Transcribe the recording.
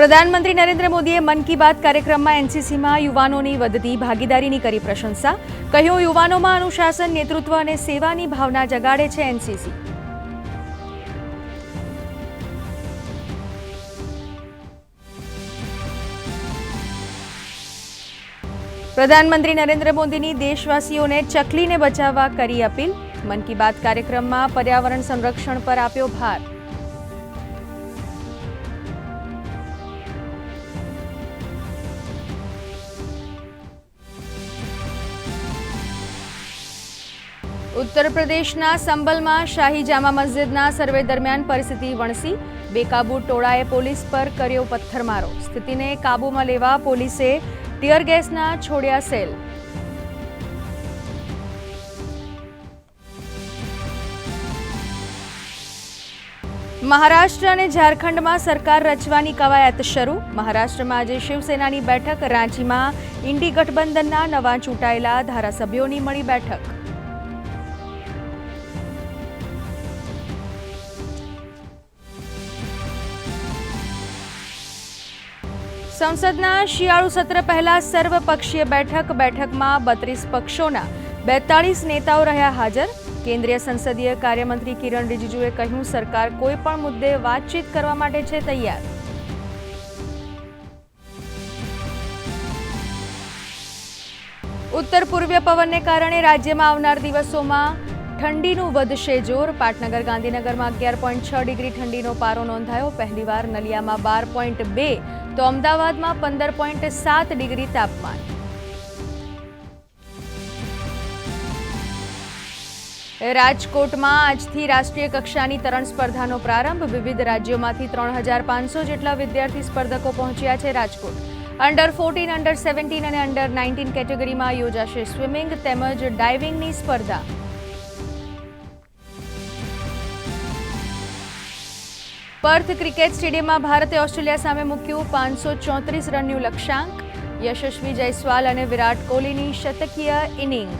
પ્રધાનમંત્રી નરેન્દ્ર મોદીએ મન કી બાત કાર્યક્રમમાં એનસીસીમાં યુવાનોની વધતી ભાગીદારીની કરી પ્રશંસા. કહ્યું, યુવાનોમાં અનુશાસન, નેતૃત્વ અને સેવાની ભાવના જગાડે છે એનસીસી. પ્રધાનમંત્રી નરેન્દ્ર મોદીની દેશવાસીઓને ચકલીને બચાવવા કરી અપીલ. મન કી બાત કાર્યક્રમમાં પર્યાવરણ સંરક્ષણ પર આપ્યો ભાર. ઉત્તર પ્રદેશના સંબલમાં શાહી જામા મસ્જિદના સર્વે દરમિયાન પરિસ્થિતિ વણસી. બેકાબુ ટોળાએ પોલીસ પર કર્યો પથ્થરમારો. સ્થિતિને કાબૂમાં લેવા પોલીસે ટીયર ગેસના છોડ્યા સેલ. મહારાષ્ટ્ર અને ઝારખંડમાં સરકાર રચવાની કવાયત શરૂ. મહારાષ્ટ્રમાં આજે શિવસેનાની બેઠક, રાંચીમાં ઇન્ડી ગઠબંધનના નવા ચૂંટાયેલા ધારાસભ્યોની મળી બેઠક. સંસદના શિયાળુ સત્ર પહેલા સર્વપક્ષીય બેઠક બેઠકમાં બત્રીસ પક્ષોના બેતાળીસ નેતાઓ રહ્યા હાજર. કેન્દ્રીય સંસદીય કાર્યમંત્રી કિરણ રિજિજુએ કહ્યું, સરકાર કોઈ પણ મુદ્દે વાતચીત કરવા માટે છે તૈયાર. ઉત્તર પૂર્વીય પવનને કારણે રાજ્યમાં આવનાર દિવસોમાં ઠંડીનું વધશે જોર. પાટનગર ગાંધીનગરમાં અગિયાર પોઈન્ટ છ ડિગ્રી ઠંડીનો પારો નોંધાયો. પહેલીવાર નલિયામાં બાર પોઈન્ટ બે, તો અમદાવાદમાં પંદર પોઈન્ટ સાત ડિગ્રી તાપમાન. રાજકોટમાં આજથી રાષ્ટ્રીય કક્ષાની તરણ સ્પર્ધાનો પ્રારંભ. વિવિધ રાજ્યોમાંથી ત્રણ હજાર પાંચસો જેટલા વિદ્યાર્થી સ્પર્ધકો પહોંચ્યા છે Rajkot. Under fourteen under seventeen અને અંડર નાઇન્ટીન કેટેગરીમાં યોજાશે સ્વિમિંગ તેમજ ડાઇવિંગની સ્પર્ધા. પર્થ ક્રિકેટ સ્ટેડિયમમાં ભારતે ઓસ્ટ્રેલિયા સામે મૂક્યું પાંચસો ચોત્રીસ રનનું લક્ષ્યાંક. યશસ્વી જયસ્વાલ અને વિરાટ કોહલીની શતકીય ઇનિંગ.